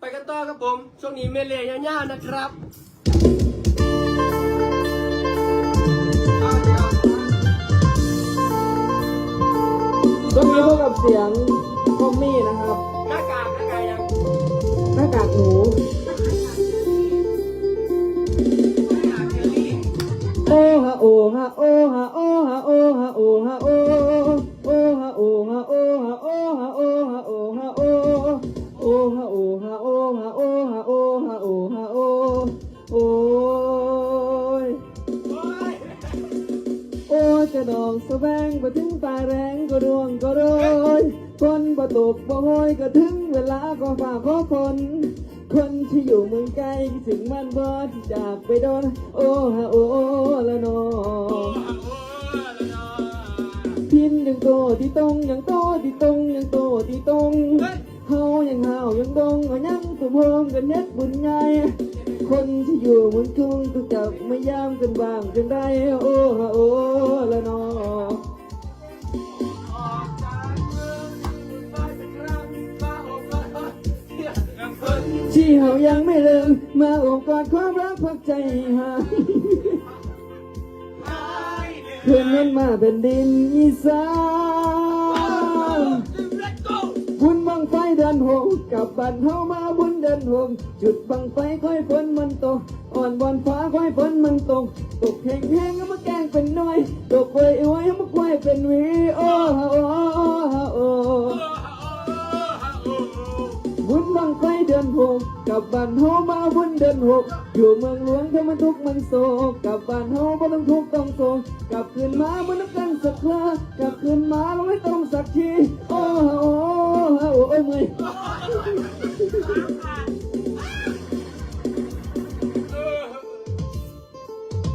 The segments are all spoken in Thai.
ไปกันต่อครับผม ช่วงนี้เมเลียย่าๆนะครับช่วงนี้พบกับเสียงคอมมี่นะครับ หน้ากากหน้ากากยังหน้ากากหนู โอ้ยจะดอกสะแบงบ่ถึงตาแรงก็ร่วงก็โรยคนบ่ตกบ่โหยก็ถึงเวลาก็ฝ่าขอฝนคนที่อยู่เมืองไกลคิดถึงมันบ่ที่จากไปโดน โอ้ฮะโอ้ละนอพินยังโตที่ตรงยังโตที่ตรงยังโตที่ตรงเฮายังเฮายังดงเอายังสมโฮมกันเน็ดบุญใหญ่คนที่อยู่เมืองกรุงต้องจับไม่ยามกันบ้างจังได้โอ้ฮะโอ้ ที่เฮายังไม่ลืมมาโอบกอดความรักพักใจหาเพื่อนเงินมาเป็นดินอีสานบุญบังไฟเดินหงกับบันเฮามาบุญเดินหงจุดบังไฟค่อยฝนมันตกอ่อนบอนฟ้าค่อยฝนมันตกตกแห้งแห้ง บ้านเฮามาบุญเดือนหกอยู่เมืองหลวงถ้ามันทุกข์มันโศกกับบ้านเฮาบ่ต้องทุกข์ต้องโศกกลับคืนมาบ่ต้องกันสักครากลับคืนมาเราไม่ต้องสักทีโอ้โหโอ้โหโอ้ยเมื่อย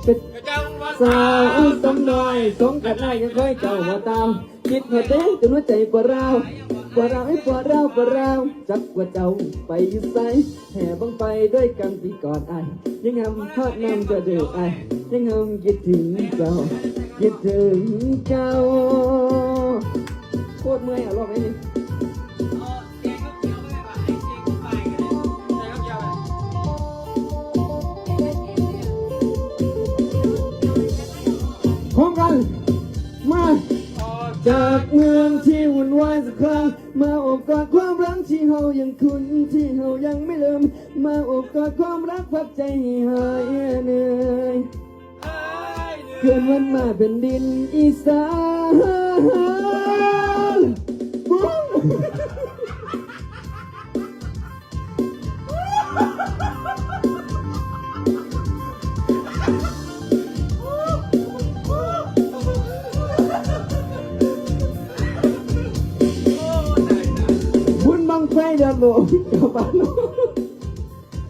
เป็นจังหวัดสาวสำน้อยสงกันได้ยังค่อยเจ้ามาตามคิดหัวเต้จนหัวใจปวดร้าว ปวดร้าวให้ปวดร้าวปวดร้าวจักว่าเจ้าไปอยู่ไสแห่บังไปด้วยกันที่กอดไอ้ยังหำทอดน้ำจะเดือดไอ้ยยังหำคิดถึงเจ้าคิดถึงเจ้าโคตรเมื่อยอะรอบนี้ จากเมืองที่วุ่นวายสักครั้งมาอบกอดความรักที่เฮายังคุ้นที่เฮายังไม่ลืม มาอบกอดความรักพักใจให้หายเหนื่อยเคืนวันมาเป็นดินอีสาน ไฟเดินโบกกับบ้าน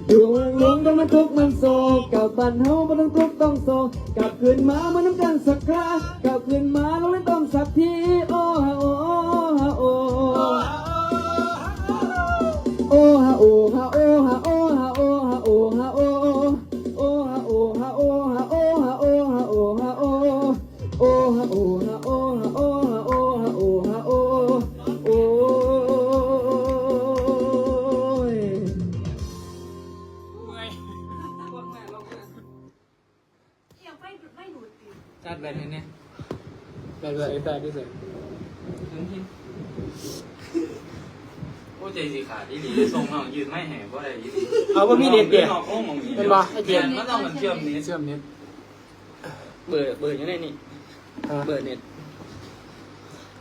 อยู่เมืองหลวงต้องมาทุกข์มันโศกกับบ้านเฮาบ่ต้องทุกข์ต้องโศกกลับคืนมามาน้ำกันสักครั้ง จัดแบบนี้เนี่ยได้เลยได้ได้เลยถึงที่โอ้ใจสีขาดอีหลีส่งน้องยืนไม่แห่บ่ได้อีหลีเอาว่ามีเน็ตเดียวน้องโอ้มองเป็นบ่ให้เจียนมันต้องมันเชื่อมนี้เชื่อมเน็ตเบอร์เบอร์อยู่ในนี่เบอร์เน็ต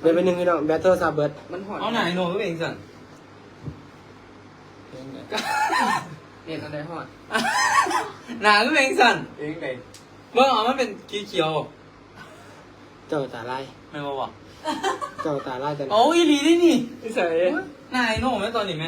เดี๋ยวไปหนึ่งพี่น้องแบตเตอร์ซาเบิร์ดมันหอดเอาไหนโน้ตเองสั่นเน็ตอะไรหอดหนาก็เองสั่นเองไง เมื่อเอามันเป็นเขียวเจ้าตาลายๆไม่บอกว่าเจ้าตาลายแต่โอ้อีหลีได้นี่นิสัยนายโน้ตไหมตอนนี้ไหม